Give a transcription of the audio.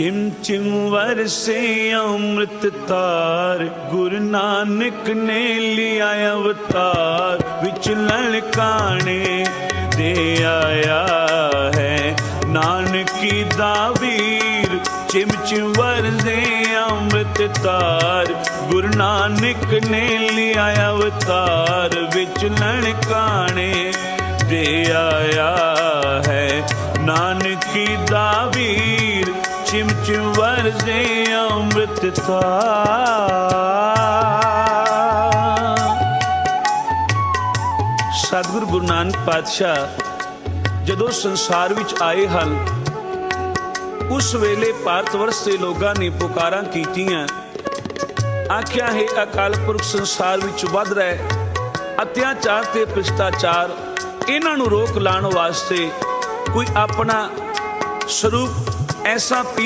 ਚਿਮ ਚਿਮ ਵਰਸੇ ਅੰਮ੍ਰਿਤ ਤਾਰ ਗੁਰੂ ਨਾਨਕ ਨੇ ਲਿਆ ਅਵਤਾਰ, ਵਿੱਚ ਲਲਕਾਣੇ ਦੇ ਆਇਆ ਹੈ। ਨਾਨਕੀ ਦਾ ਵੀਰ ਚਿਮ ਚਿਮ ਵਰਸੇ ਅੰਮ੍ਰਿਤ ਤਾਰ ਗੁਰੂ ਨਾਨਕ ਨੇ ਲਿਆ ਅਵਤਾਰ, ਵਿੱਚ ਲਲਕਾਣੇ ਦੇ ਆਇਆ ਹੈ। ਨਾਨਕੀ ਦਾ ਵੀਰ ਚਿਮ ਚਿਮ ਅੰਮ੍ਰਿਤ ਤਾਰ ਸਤਿਗੁਰੂ ਗੁਰੂ ਨਾਨਕ ਪਾਤਸ਼ਾਹ ਜਦੋਂ ਸੰਸਾਰ ਵਿੱਚ ਆਏ ਹਨ, ਉਸ ਵੇਲੇ ਭਾਰਤ ਵਰਸ ਦੇ ਲੋਕਾਂ ਨੇ ਪੁਕਾਰਾਂ ਕੀਤੀਆਂ। ਆਖਿਆ, ਹੈ ਅਕਾਲ ਪੁਰਖ, ਸੰਸਾਰ ਵਿੱਚ ਵੱਧ ਰਿਹਾ। ਅਤਿਆਚਾਰ ਤੇ ਭ੍ਰਿਸ਼ਟਾਚਾਰ, ਇਹਨਾਂ ਨੂੰ ਰੋਕ ਲਾਉਣ ਵਾਸਤੇ ਕੋਈ ਆਪਣਾ ਸਰੂਪ ਐਸਾ